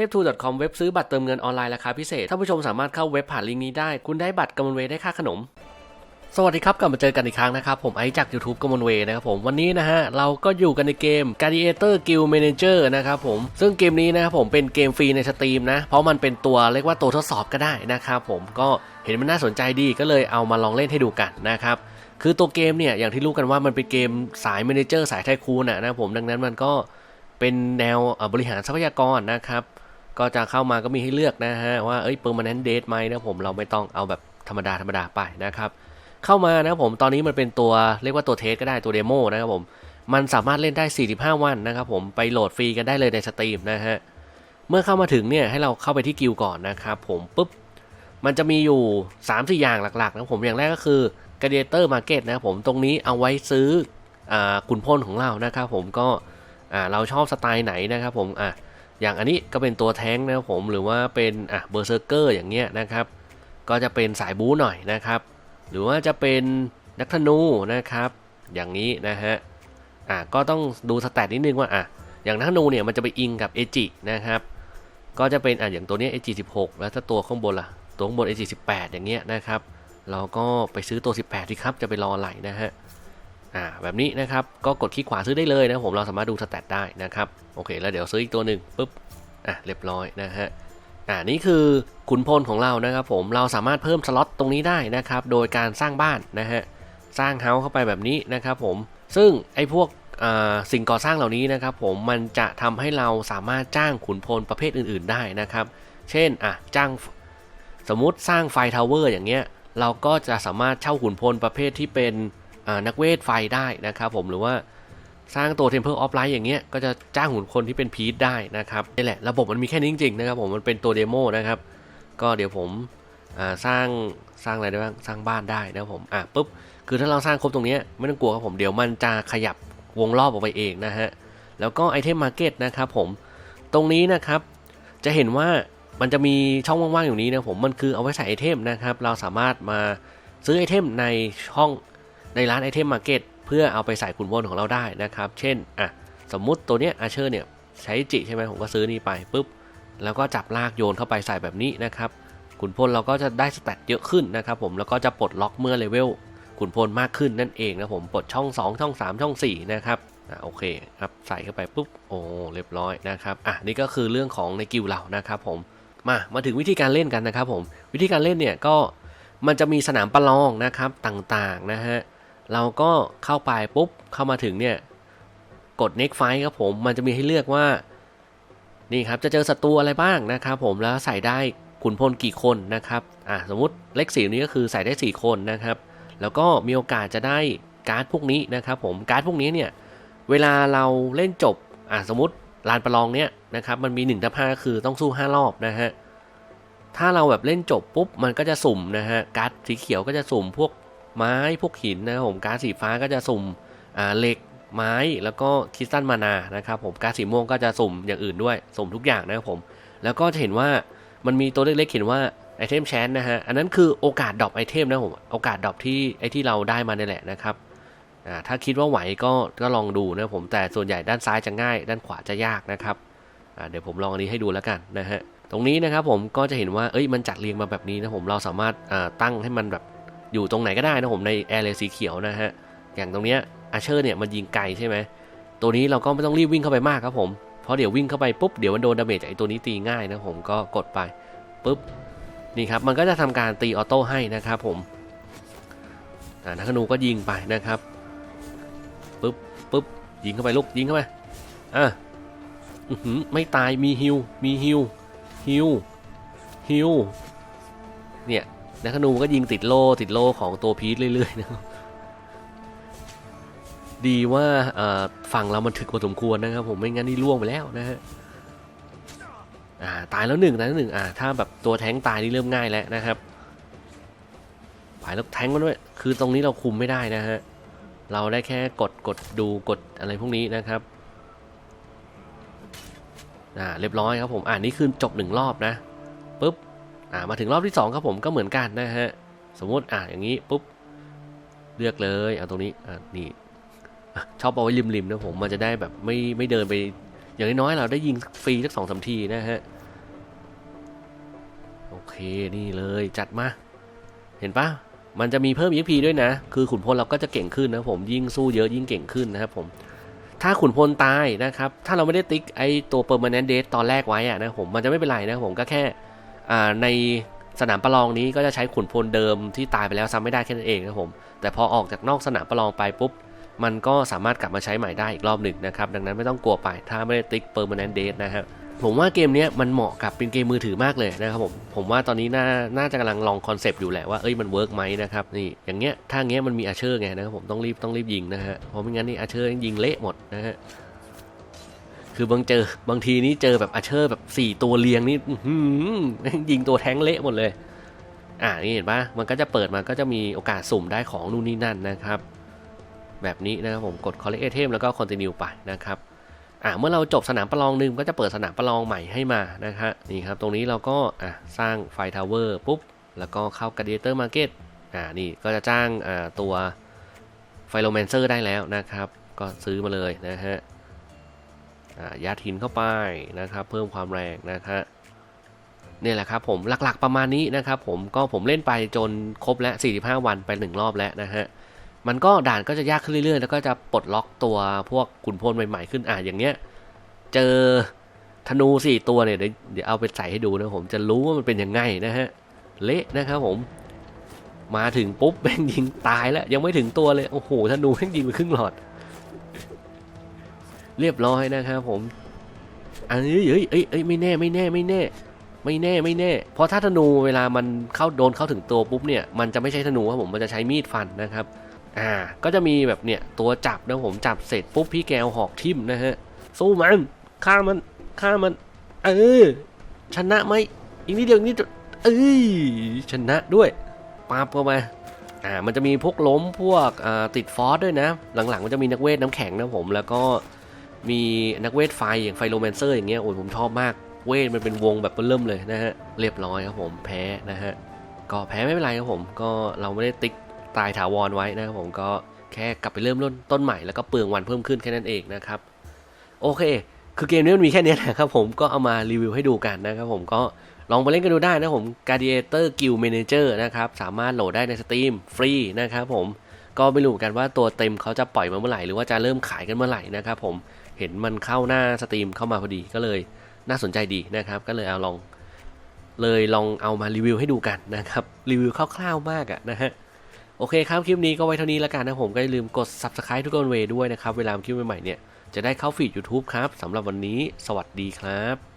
ทพทู .com เว็บซื้อบัตรเติมเงินออนไลน์ราคาพิเศษท่านผู้ชมสามารถเข้าเว็บผ่านลิงก์นี้ได้ คุณได้บัตรกำมลเวย์ได้ค่าขนมสวัสดีครับ กลับมาเจอกันอีกครั้งนะครับ ผมไอจาก YouTube กมลเวย์นะครับผมวันนี้นะฮะ เราก็อยู่กันในเกม Gladiator Guild Manager นะครับผม ซึ่งเกมนี้นะครับผมเป็นเกมฟรีในสตรีมนะ เพราะมันเป็นตัวเรียกว่าตัวทดสอบก็ได้นะครับผมก็เห็นมันน่าสนใจดีก็เลยเอามาลองเล่นให้ดูกันนะครับ คือตัวเกมเนี่ย อย่างที่รู้กันว่ามันเป็นเกมสาย Manager สายไทคูนนะนะผมดังนั้นมันก็เป็นแนวบริหารทรัพยากรนะครับ ก็จะเข้ามาก็มีให้เลือกนะฮะว่าเอ้ย permanent date ไหมนะผมเราไม่ต้องเอาแบบธรรมดาธรรมดาไปนะครับเข้ามานะผมตอนนี้มันเป็นตัวเรียกว่าตัวเทสก็ได้ตัวเดโมนะครับผมมันสามารถเล่นได้ 45 วันนะครับผมไปโหลดฟรีกันได้เลยในสตรีมนะฮะเมื่อเข้ามาถึงเนี่ยให้เราเข้าไปที่กิลก่อนนะครับผมปุ๊บมันจะมีอยู่ 3 4 อย่างหลักๆนะผมอย่างแรกก็คือ Gladiator Market นะครับผมตรงนี้เอาไว้ซื้ออ่าขุนพลของเรานะครับผมก็อ่าเราชอบสไตล์ไหนนะครับผมอะ อย่างอันนี้ก็เป็นตัวแท้งนะครับผมหรือว่าเป็นอะเบอร์เซอร์เกอร์อย่างเงี้ยนะครับ ก็จะเป็นสายบู๊หน่อยนะครับ หรือว่าจะเป็นนักธนูนะครับ อย่างนี้นะฮะอะก็ต้องดูสแตทนิดนึงว่าอะอย่างนักธนูเนี่ยมันจะไปอิงกับเอจินะครับก็จะเป็นอะอย่างตัวเนี้เอจิ16แล้วถ้าตัวข้างบนล่ะ ตัวข้างบนเอจิ18อย่างเงี้ยนะครับ เราก็ไปซื้อตัว 18ดีครับ จะไปรอไหลนะฮะ อ่าแบบนี้นะครับก็กดคลิกขวาซื้อได้เลยนะผมเราสามารถดูสแตทได้นะครับโอเค แล้วเดี๋ยวซื้ออีกตัวหนึ่งปุ๊บอะเรียบร้อยนะฮะอ่านี่คือขุนพลของเรานะครับผมเราสามารถเพิ่มสล็อตตรงนี้ได้นะครับโดยการสร้างบ้านนะฮะสร้างเฮาส์เข้าไปแบบนี้นะครับผมซึ่งไอ้พวกสิ่งก่อสร้างเหล่านี้นะครับผมมันจะทำให้เราสามารถจ้างขุนพลประเภทอื่น ๆได้นะครับ เช่นอะจ้างสมมุติสร้างไฟทาวเวอร์อย่างเงี้ยเราก็จะสามารถเช่าขุนพลประเภทที่เป็น นักเวทไฟได้นะครับผมหรือว่าสร้างตัว Temple of Light อย่างเงี้ยก็จะจ้างหุ่นคนที่เป็นพีทได้นะครับนี่แหละระบบมันมีแค่นี้จริงๆนะครับผมมันเป็นตัวเดโมนะครับก็เดี๋ยวผมสร้างสร้างอะไรได้บ้างสร้างบ้านได้นะผมอะปุ๊บคือถ้าเราสร้างครบตรงนี้ไม่ต้องกลัวครับผมเดี๋ยวมันจะขยับวงรอบออกไปเองนะฮะแล้วก็ไอเทมมาร์เก็ตนะครับผมตรงนี้นะครับจะเห็นว่ามันจะมีช่องว่างๆอยู่นี้นะผมมันคือเอาไว้ใส่ไอเทมนะครับเราสามารถมาซื้อไอเทมในช่อง ในร้านไอเทมมาร์เก็ตเพื่อเอาไปใส่ขุนพลของเราได้นะครับ เช่นอะสมมุติตัวเนี้ยอาเชอร์เนี่ยใช้จิใช่ไหมผมก็ซื้อนี่ไปปุ๊บแล้วก็จับลากโยนเข้าไปใส่แบบนี้นะครับขุนพลเราก็จะได้สแตทเยอะขึ้นนะครับผมแล้วก็จะปลดล็อกเมื่อเลเวลขุนพลมากขึ้นนั่นเองนะผมปลดช่อง 2 ช่อง 3 ช่อง 4 นะครับอะโอเคครับใส่เข้าไปปุ๊บโอ้เรียบร้อยนะครับอะนี่ก็คือเรื่องของในกิลเรานะครับผมมามาถึงวิธีการเล่นกันนะครับผมวิธีการเล่นเนี่ยก็มันจะมีสนามประลองนะครับต่างๆนะฮะ เราก็เข้าไปปุ๊บเข้ามาถึงเนี่ย กด next fight ครับผมมันจะมีให้เลือกว่า นี่ครับจะเจอศัตรูอะไรบ้างนะครับผมแล้วใส่ได้ขุนพลกี่คนนะครับอะสมมติเลขสีนี้ก็คือใส่ได้ 4 คนนะครับ แล้วก็มีโอกาสจะได้การ์ดพวกนี้นะครับผมการ์ดพวกนี้เนี่ยเวลาเราเล่นจบอะสมมติลานประลองเนี่ยนะครับมันมี1ทับ5ก็คือต้องสู้ 5 รอบนะฮะถ้าเราแบบเล่นจบปุ๊บมันก็จะสุ่มนะฮะการ์ดสีเขียวก็จะสุ่มพวก ไม้พวกหินนะครับผมก๊าซสีฟ้าก็จะสุ่มเหล็กไม้แล้วก็คริสตัลมานานะครับผมก๊าซสีม่วงก็จะสุ่มอย่างอื่นด้วยสุ่มทุกอย่างนะครับผม แล้วก็จะเห็นว่ามันมีตัวเล็กๆเขียนว่าไอเทมแชนนะฮะ อันนั้นคือโอกาสดรอปไอเทมนะผมโอกาสดรอปที่ไอที่เราได้มานี่แหละนะครับอ่าถ้าคิดว่าไหวก็ก็ลองดูนะผมแต่ส่วนใหญ่ด้านซ้ายจะง่าย ด้านขวาจะยากนะครับอ่าเดี๋ยวผมลองอันนี้ให้ดูแล้วกันนะฮะตรงนี้นะครับผมก็จะเห็นว่าเอ้ยมันจัดเรียงมาแบบนี้นะผมเราสามารถอ่าตั้งให้มันแบบ อยู่ตรงไหนก็ได้นะผมในแอร์เรสีเขียวนะฮะ อย่างตรงเนี้ยอาเชอร์เนี่ยมันยิงไกลใช่ไหม ตัวนี้เราก็ไม่ต้องรีบวิ่งเข้าไปมากครับผม เพราะเดี๋ยววิ่งเข้าไปปุ๊บเดี๋ยวมันโดนดาเมจจากไอตัวนี้ตีง่ายนะผมก็กดไปปุ๊บนี่ครับมันก็จะทำการตีออโต้ให้นะครับผมอ่นักธนูก็ยิงไปนะครับปุ๊บปุ๊บยิงเข้าไปลูกยิงเข้าไปอะอือหือไม่ตายมีฮิวมีฮิวฮิวฮิวเนี่ย นักธนูก็ยิงติดโล่ติดโล่ของตัวพีทเรื่อยๆนะครับดีว่าฝั่งเรามันถึกพอสมควรนะครับ ผมไม่งั้นนี่ล่วงไปแล้วนะฮะอ่าตายแล้วหนึ่งตายแล้วหนึ่งอ่าถ้าแบบตัวแท้งตายนี่เริ่มง่ายแล้วนะครับผายแล้วแท้งมันด้วยคือตรงนี้เราคุมไม่ได้นะฮะเราได้แค่กดกดดูกดอะไรพวกนี้นะครับอ่าเรียบร้อยครับผมอ่านี่คือจบหนึ่งรอบนะปุ๊บ อ่ามาถึงรอบที่2ครับผมก็เหมือนกันนะฮะสมมติอ่าอย่างนี้ปุ๊บเลือกเลยเอาตรงนี้อ่านี่ชอบเอาไว้ริมๆนะผมมันจะได้แบบไม่ไม่เดินไป อย่างน้อยๆเราได้ยิงฟรีสักสองสามทีนะฮะโอเคนี่เลยจัดมา เห็นปะมันจะมีเพิ่ม EXP ด้วยนะ คือขุนพลเราก็จะเก่งขึ้นนะผมยิ่งสู้เยอะยิ่งเก่งขึ้นนะครับผมถ้าขุนพลตายนะครับ ถ้าเราไม่ได้ติ๊กไอตัว permanent date ตอนแรกไว้อะนะผมมันจะไม่เป็นไรนะผมก็แค่ ในสนามประลองนี้ก็จะใช้ขุนพลเดิมที่ตายไปแล้วซ้ำไม่ได้แค่นั้นเองนะครับผม แต่พอออกจากนอกสนามประลองไปปุ๊บ มันก็สามารถกลับมาใช้ใหม่ได้อีกรอบหนึ่งนะครับ ดังนั้นไม่ต้องกลัวไป ถ้าไม่ได้ติ๊ก permanent date นะครับผมว่าเกมนี้มันเหมาะกับเป็นเกมมือถือมากเลยนะครับผมผมว่าตอนนี้น่าน่าจะกำลังลองคอนเซปต์อยู่แหละว่าเอ้ยมันเวิร์กไหมนะครับนี่อย่างเงี้ยถ้าเงี้ยมันมีอาเชอร์ไงนะครับผมต้องรีบต้องรีบยิงนะฮะเพราะไม่งั้นนี่อาเชอร์ยิงเละหมดนะฮะ คือบางเจอบางทีนี่เจอแบบอาเชอร์แบบสี่ตัวเรียงนี่ยิงตัวแท้งเละหมดเลย อ่านี่เห็นปะมันก็จะเปิดมาก็จะมีโอกาสสุ่มได้ของนู่นนี่นั่นนะครับ แบบนี้นะครับผมกด collect item แล้วก็ continue ไปนะครับอ่าเมื่อเราจบสนามประลองหนึ่งก็จะเปิดสนามประลองใหม่ให้มานะฮะนี่ครับตรงนี้เราก็อะสร้างไฟทาวเวอร์ปุ๊บ แล้วก็เข้า Gladiator Market อ่านี่ก็จะจ้างอ่าตัวไฟโลแมนเซอร์ได้แล้วนะครับ ก็ซื้อมาเลยนะฮะ ยัดหินเข้าไปนะครับ เพิ่มความแรงนะฮะนี่แหละครับผมหลักๆประมาณนี้นะครับ ผมก็ผมเล่นไปจนครบแล้ว45 วันไปหนึ่งรอบแล้วนะฮะมันก็ด่านก็จะยากขึ้นเรื่อยๆ แล้วก็จะปลดล็อกตัวพวกขุนพลใหม่ๆขึ้นอะอย่างเงี้ย เจอธนูสี่ตัวเนี่ยเดี๋ยวเดี๋ยวเอาไปใส่ให้ดูนะผมจะรู้ว่ามันเป็นยังไงนะฮะเละนะครับผม มาถึงปุ๊บแม่งยิงตายแล้ว ยังไม่ถึงตัวเลย โอ้โหธนูแม่งยิงไปครึ่งหลอด เรียบร้อยนะครับผมเอ้เอ้ยเอ้ยเอ้ยไม่แน่ไม่แน่ไม่แน่ ไม่แน่ไม่แน่ เพราะถ้าธนูเวลามันเข้าโดนเข้าถึงตัวปุ๊บเนี่ยมันจะไม่ใช่ธนูครับผมมันจะใช้มีดฟันนะครับ อ่า ก็จะมีแบบเนี่ยตัวจับนะผมจับเสร็จปุ๊บพี่แกวหอกทิ่มนะฮะสู้มันฆ่ามันฆ่ามันเออชนะไหมอีกนิดเดียวอีกนิดเดียวเอ้ยชนะด้วยปาบเข้ามาอ่ามันจะมีพวกล้มพวกอ่าติดฟอสด้วยนะ หลังๆมันจะมีนักเวทน้ำแข็งนะผมแล้วก็ มีนักเวทไฟอย่างไฟโรแมนเซอร์อย่างเงี้ยโอ้ยผมชอบมากเวทมันเป็นวงแบบเริ่มเลยนะฮะเรียบร้อยครับผมแพ้นะฮะก็แพ้ไม่เป็นไรครับผมก็เราไม่ได้ติ๊กตายถาวรไว้นะครับผมก็แค่กลับไปเริ่มต้นต้นใหม่แล้วก็เปลืองวันเพิ่มขึ้นแค่นั้นเองนะครับโอเค คือเกมนี้มันมีแค่นี้แหละครับผมก็เอามารีวิวให้ดูกันนะครับผมก็ลองไปเล่นกันดูได้นะผม Gladiator Guild Manager นะครับสามารถโหลดได้ในสตรีมฟรีนะครับผม ก็ไม่รู้กันว่าตัวเต็มเขาจะปล่อยมาเมื่อไหร่ หรือว่าจะเริ่มขายกันเมื่อไหร่นะครับผมเห็นมันเข้าหน้าสตรีมเข้ามาพอดีก็เลยน่าสนใจดีนะครับ ก็เลยเอาลอง เลยลองเอามารีวิวให้ดูกันนะครับรีวิวคร่าวๆมากอะนะฮะโอเคครับ คลิปนี้ก็ไว้เท่านี้แล้วกันนะผมก็อย่าลืมกด subscribe ทุกคนเวด้วยนะครับ เวลาคลิปใหม่ๆเนี่ยจะได้เข้าฟีด YouTube ครับสำหรับวันนี้ สวัสดีครับ